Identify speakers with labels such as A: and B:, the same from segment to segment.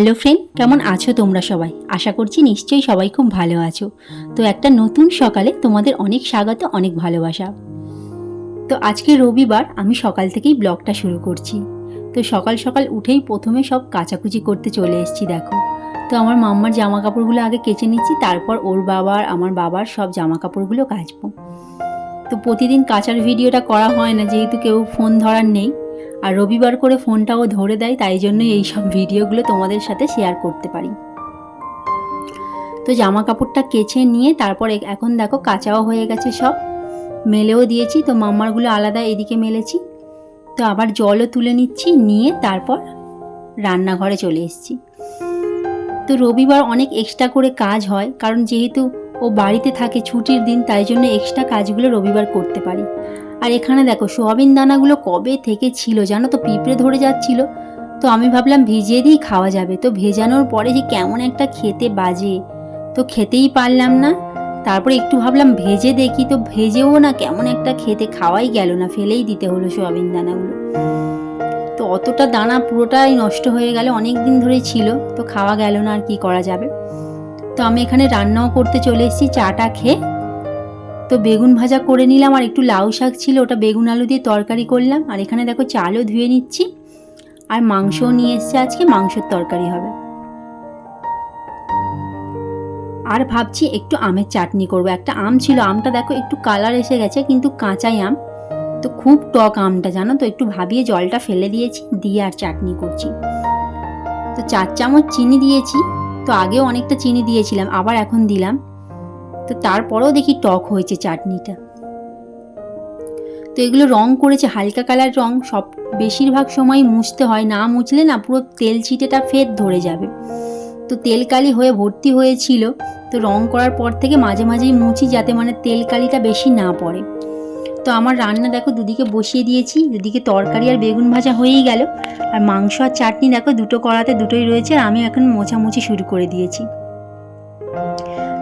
A: Hello friend, কেমন আছো তোমরা সবাই? আশা করছি নিশ্চয়ই সবাই খুব ভালো আছো। তো একটা নতুন সকালে তোমাদের অনেক স্বাগত, অনেক ভালোবাসা। তো আজকে রবিবার, আমি সকাল থেকেই ব্লগটা শুরু করছি। তো সকাল সকাল উঠেই প্রথমে সব কাচাকুচি করতে চলে এসেছি, দেখো। তো আমার মাম্মার জামা কাপড়গুলো আগে কেচে নিচ্ছি, তারপর ওর বাবার, আমার বাবার সব জামা কাপড়গুলো কাচবো। তো প্রতিদিন কাচার ভিডিওটা করা হয় না, যেহেতু কেউ ফোন ধরার নেই। আর রবিবার করে ফোনটাও ধরে দেয়, তাই জন্যই এই সব ভিডিওগুলো তোমাদের সাথে শেয়ার করতে পারি। তো জামা কাপড়টা কেচে নিয়ে তারপর এখন দেখো কাঁচাও হয়ে গেছে সব। মেলেও দিয়েছি, তো মাম্মারগুলো আলাদা এদিকে মেলেছি। তো আবার জলও তুলে নিচ্ছি, নিয়ে তারপর রান্নাঘরে চলে এসেছি। তো রবিবার অনেক এক্সট্রা করে কাজ হয়, কারণ যেহেতু ও বাড়িতে থাকে ছুটির দিন, তাই জন্য এক্সট্রা কাজগুলো রবিবার করতে পারি। আর এখানে দেখো, সোয়াবিন দানাগুলো কবে থেকে ছিল জানো তো? পিঁপড়ে ধরে যাচ্ছিল। তো আমি ভাবলাম ভিজিয়ে দিই খাওয়া যাবে। তো ভেজানোর পরে যে কেমন একটা খেতে বাজে। তো খেতেই পারলাম না। তারপরে একটু ভাবলাম ভেজে দেখি। তো ভেজেও না কেমন একটা খেতে খাওয়াই গেল না, ফেলেই দিতে হলো সোয়াবিন দানাগুলো। তো অতটা দানা পুরোটাই নষ্ট হয়ে গেল অনেক দিন ধরেই ছিল। তো খাওয়া গেল না আর কি করা যাবে। তো আমি এখানে রান্নাও করতে চলে এসেছি, চাটা খেয়ে। তো বেগুন ভাজা করে নিলাম, আর একটু লাউ শাক ছিল, ওটা বেগুন আলু দিয়ে তরকারি করলাম। আর এখানে দেখো চালও ধুয়ে নিচ্ছি। আর মাংসও নিয়ে এসছে আজকে, মাংসের তরকারি হবে। আর ভাবছি একটু আমের চাটনি করব। একটা আম ছিল, আমটা দেখো একটু কালার এসে গেছে, কিন্তু কাঁচাই আম। তো খুব টক আমটা, জানো তো? একটু ভাবিয়ে জলটা ফেলে দিয়েছি, দিয়ে আর চাটনি করছি। তো চার চামচ চিনি দিয়েছি। তো আগেও অনেকটা চিনি দিয়েছিলাম, আবার এখন দিলাম। তো তারপরেও দেখি টক হয়েছে চাটনিটা। তো এগুলো রং করেছে, হালকা কালার রং, সব বেশিরভাগ সময় মুছতে হয়। না মুছলে না পুরো তেল ছিটেটা ফের ধরে যাবে। তো তেল কালি হয়ে ভর্তি হয়েছিল। তো রং করার পর থেকে মাঝে মাঝেই মুছি যাতে মানে তেল কালিটা বেশি না পড়ে। তো আমার রান্না দেখো দুদিকে বসিয়ে দিয়েছি। দুদিকে তরকারি আর বেগুন ভাজা হয়েই গেল। আর মাংস আর চাটনি দেখো দুটো কড়াতে দুটোই রয়েছে। আর আমি এখন মোছামুছি শুরু করে দিয়েছি।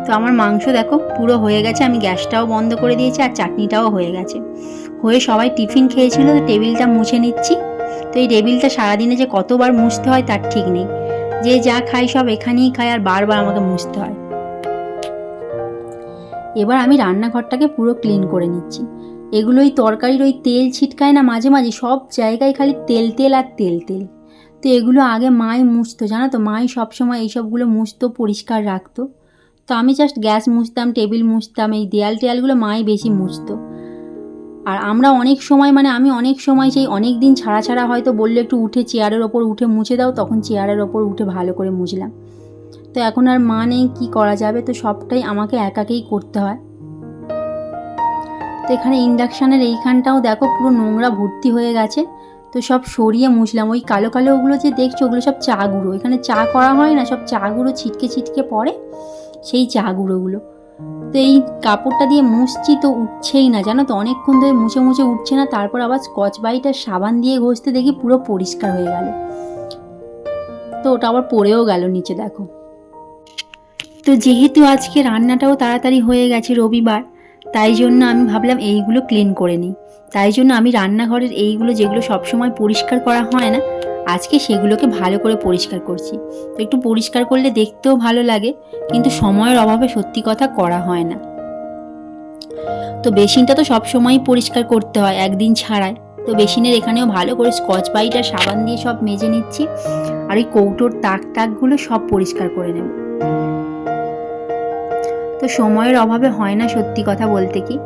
A: তো আমার মাংস দেখো পুরো হয়ে গেছে, আমি গ্যাসটাও বন্ধ করে দিয়েছি আর চাটনিটাও হয়ে গেছে। হয়ে সবাই টিফিন খেয়েছিল, তো টেবিলটা মুছে নিচ্ছি। তো এই টেবিলটা সারাদিনে যে কতবার মুছতে হয় তার ঠিক নেই। যে যা খাই সব এখানেই খায় আর বারবার আমাকে মুছতে হয়। এবার আমি রান্নাঘরটাকে পুরো ক্লিন করে নিচ্ছি। এগুলো ওই তরকারির ওই তেল ছিটকায় না মাঝে মাঝে, সব জায়গায় খালি তেল তেল আর তেল তেল। তো এগুলো আগে মাই মুছতো, জানো তো? মাই সবসময় এইসবগুলো মুছতো, পরিষ্কার রাখতো। তো আমি জাস্ট গ্যাস মুছতাম, টেবিল মুছতাম, এই দেয়াল টেয়ালগুলো মাই বেশি মুছতো। আর আমরা অনেক সময় মানে আমি অনেক সময় সেই অনেক দিন ছাড়া ছাড়া হয়তো বলল একটু উঠে চেয়ারের ওপর উঠে মুছে দাও, তখন চেয়ারের ওপর উঠে ভালো করে মুছলাম। তো এখন আর মা নেই, কী করা যাবে? তো সবটাই আমাকে একাকেই করতে হয়। তো এখানে ইন্ডাকশানের এইখানটাও দেখো পুরো নোংরা ভর্তি হয়ে গেছে। তো সব সরিয়ে মুছলাম। ওই কালো কালো ওগুলো যে দেখছ, ওগুলো সব চা গুঁড়ো। এখানে চা করা হয় না, সব চা গুঁড়ো ছিটকে ছিটকে পড়ে। সেই চা গুঁড়োগুলো। তো এই কাপড়টা দিয়ে মুছছি তো উঠছেই না, জানো তো? অনেকক্ষণ ধরে মুছে মুছে উঠছে না, তারপর আবার স্কচ বাইট আর সাবান দিয়ে ঘষতে দেখি পুরো পরিষ্কার হয়ে গেল। তো ওটা আবার পড়েও গেল নিচে, দেখো। তো যেহেতু আজকে রান্নাটাও তাড়াতাড়ি হয়ে গেছে রবিবার, তাই জন্য আমি ভাবলাম এইগুলো ক্লিন করে নিই। তাই জন্য আমি রান্নাঘরের এইগুলো যেগুলো সবসময় পরিষ্কার করা হয় না আজকে সেগুলোকে ভালো করে পরিষ্কার করছি। তো একটু পরিষ্কার করলে দেখতেও ভালো লাগে, কিন্তু সময়ের অভাবে সত্যি কথা করা হয় না। তো বেসিনটা তো সব সময়ই পরিষ্কার করতে হয়, একদিন ছাড়াই। তো বেসিনের এখানেও ভালো করে স্কচ বাইট আর সাবান দিয়ে সব মেজে নিচ্ছি, আর ওই কৌটোর তাক টাকগুলো সব পরিষ্কার করে নেব। তো সময়ের অভাবে হয় না সত্যি কথা বলতে কি?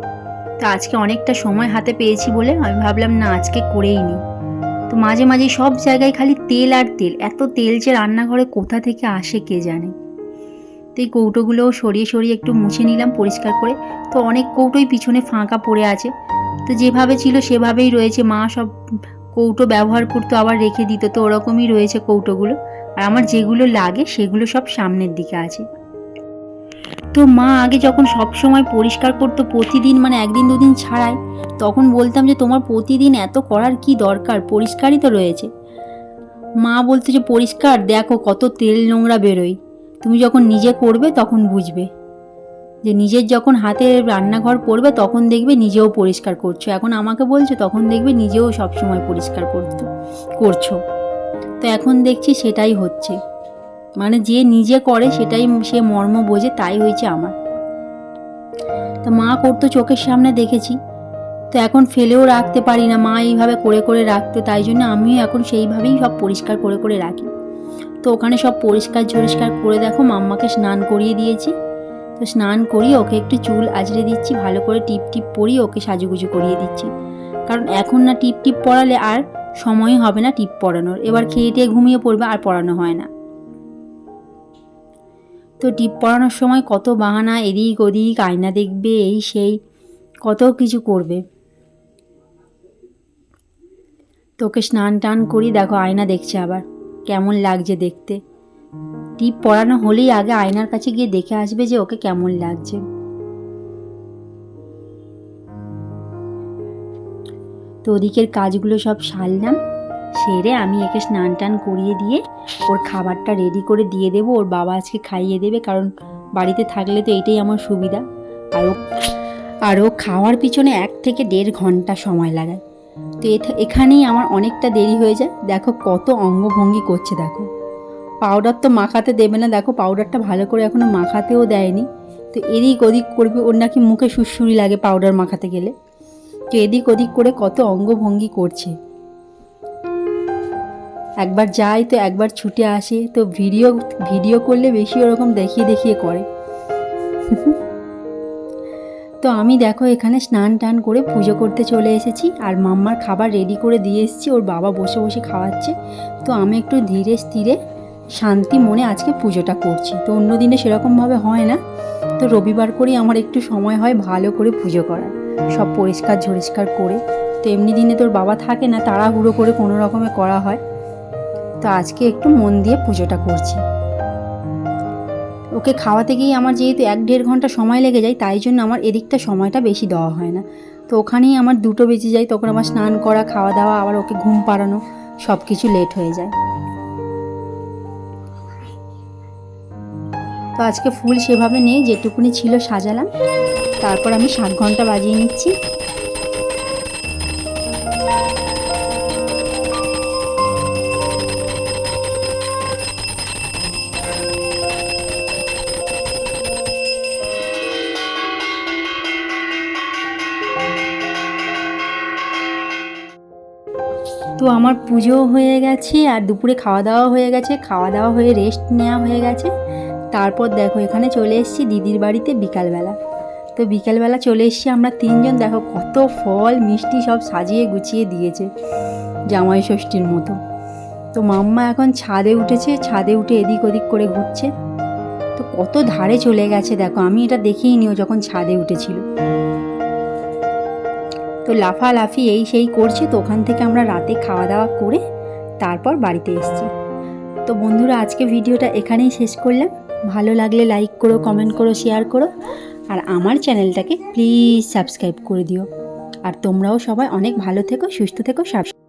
A: তো আজকে অনেকটা সময় হাতে পেয়েছি বলে আমি ভাবলাম, না, আজকে করেই নিই। তো মাঝে মাঝে সব জায়গায় খালি তেল আর তেল। এত তেল যে রান্নাঘরে কোথা থেকে আসে কে জানে? তো এই কৌটোগুলোও সরিয়ে সরিয়ে একটু মুছে নিলাম পরিষ্কার করে। তো অনেক কৌটোই পিছনে ফাঁকা পড়ে আছে। তো যেভাবে ছিল সেভাবেই রয়েছে। মা সব কৌটো ব্যবহার করতো, আবার রেখে দিত। তো ওরকমই রয়েছে কৌটোগুলো। আর আমার যেগুলো লাগে সেগুলো সব সামনের দিকে আছে। তো মা আগে যখন সব সময় পরিষ্কার করতো প্রতিদিন মানে একদিন দুদিন ছাড়াই, তখন বলতাম যে তোমার প্রতিদিন এত করার কি দরকার? পরিষ্কারই তো রয়েছে। মা বলতো যে, পরিষ্কার, দেখো কত তেল নোংরা বেরোয়। তুমি যখন নিজে করবে তখন বুঝবে। যে নিজের যখন হাতে রান্নাঘর পড়বে তখন দেখবে নিজেও পরিষ্কার করছ। এখন আমাকে বলছো তখন দেখবে নিজেও সব সময় পরিষ্কার করতো, করছ। তো এখন দেখছি সেটাই হচ্ছে। মানে যে নিজে করে সেটাই সে মর্ম বোঝে, তাই হয়েছে আমার। তো মা করতো চোখের সামনে দেখেছি। তো এখন ফেলেও রাখতে পারি না, মা এইভাবে করে করে রাখতো, তাই জন্য আমিও এখন সেইভাবেই সব পরিষ্কার করে করে রাখি। তো ওখানে সব পরিষ্কার ঝরিষ্কার করে দেখো, মাম্মাকে স্নান করিয়ে দিয়েছি। তো স্নান করিয়ে ওকে একটু চুল আজড়ে দিচ্ছি, ভালো করে টিপ টিপ পরিয়ে ওকে সাজুগুজু করিয়ে দিচ্ছি। কারণ এখন না টিপ টিপ পড়ালে আর সময় হবে না টিপ পড়ানোর এবার খেয়ে টেয়ে ঘুমিয়ে পড়বে, আর পড়ানো হয় না। তো টিপ পড়ানোর সময় কত বাহানা এদিক ওদিক আয়না দেখবে, এই সেই, কত কিছু করবে। তোকে স্নান টান করি, দেখো আয়না দেখছে আবার, কেমন লাগছে দেখতে। টিপ পড়ানো হলেই আগে আয়নার কাছে গিয়ে দেখে আসবে যে ওকে কেমন লাগছে। তো ওদিকের কাজগুলো সব সারলাম। সেরে আমি একে স্নান টান করিয়ে দিয়ে ওর খাবারটা রেডি করে দিয়ে দেবো, ওর বাবা আজকে খাইয়ে দেবে, কারণ বাড়িতে থাকলে তো এটাই আমার সুবিধা। আর ও আর ও খাওয়ার পিছনে এক থেকে দেড় ঘণ্টা সময় লাগায়। তো এখানেই আমার অনেকটা দেরি হয়ে যায়। দেখো কত অঙ্গভঙ্গি করছে, দেখো। পাউডার তো মাখাতে দেবে না, দেখো পাউডারটা ভালো করে এখনও মাখাতেও দেয়নি। তো এদিক ওদিক করবে, ওর নাকি মুখে সুরসুরি লাগে পাউডার মাখাতে গেলে। তো এদিক ওদিক করে কত অঙ্গভঙ্গি করছে। একবার যাই তো একবার ছুটে আসে, তো ভিডিও ভিডিও করলে বেশি ওরকম দেখিয়ে দেখিয়ে করে। তো আমি দেখো এখানে স্নান টান করে পুজো করতে চলে এসেছি, আর মাম্মার খাবার রেডি করে দিয়ে এসেছি, ওর বাবা বসে বসে খাওয়াচ্ছে। তো আমি একটু ধীরে স্থিরে শান্তি মনে আজকে পুজোটা করছি। তো অন্য দিনে সেরকমভাবে হয় না। তো রবিবার করেই আমার একটু সময় হয় ভালো করে পুজো করার। সব পরিষ্কার ঝরিষ্কার করে। তো এমনি দিনে তোর বাবা থাকে না, তাড়াহুড়ো করে কোনো রকমে করা হয়। তো আজকে একটু মন দিয়ে পুজোটা করছি। ওকে খাওয়াতে গিয়ে আমার যেহেতু এক দেড় ঘণ্টা সময় লেগে যায়, তাই জন্য আমার এদিকটা সময়টা বেশি দেওয়া হয় না। তো ওখানেই আমার দুটো বেজে যায়, তখন আমার স্নান করা খাওয়া দাওয়া আবার ওকে ঘুম পাড়ানো সব কিছু লেট হয়ে যায়। তো আজকে ফুল সেভাবে নেই, যেটুকুনি ছিল সাজালাম। তারপর আমি সাত ঘণ্টা বাজিয়ে নিচ্ছি। তো আমার পুজো হয়ে গেছে, আর দুপুরে খাওয়া দাওয়া হয়ে গেছে। খাওয়া দাওয়া হয়ে রেস্ট নেওয়া হয়ে গেছে। তারপর দেখো, এখানে চলে এসেছি দিদির বাড়িতে বিকালবেলা। তো বিকালবেলা চলে এসেছি আমরা তিনজন। দেখো কত ফল, মিষ্টি সব সাজিয়ে গুছিয়ে দিয়েছে জামাই ষষ্ঠীর মতো। তো মাম্মা এখন ছাদে উঠেছে, ছাদে উঠে এদিক ওদিক করে ঘুরছে। তো কত ধারে চলে গেছে দেখো, আমি এটা দেখেই নিও যখন ছাদে উঠেছিল। তো লাফালাফি এই সেই করছে তো ওখান থেকে আমরা রাতে খাওয়া দাওয়া করে তারপর বাড়িতে এসছি। তো বন্ধুরা, আজকে ভিডিওটা এখানেই শেষ করলাম। ভালো লাগলে লাইক করো কমেন্ট করো শেয়ার করো। আর আমার চ্যানেলটাকে প্লিজ সাবস্ক্রাইব করে দিও। আর তোমরাও সবাই অনেক ভালো থেকো, সুস্থ থেকো সাবস্ক্রাইব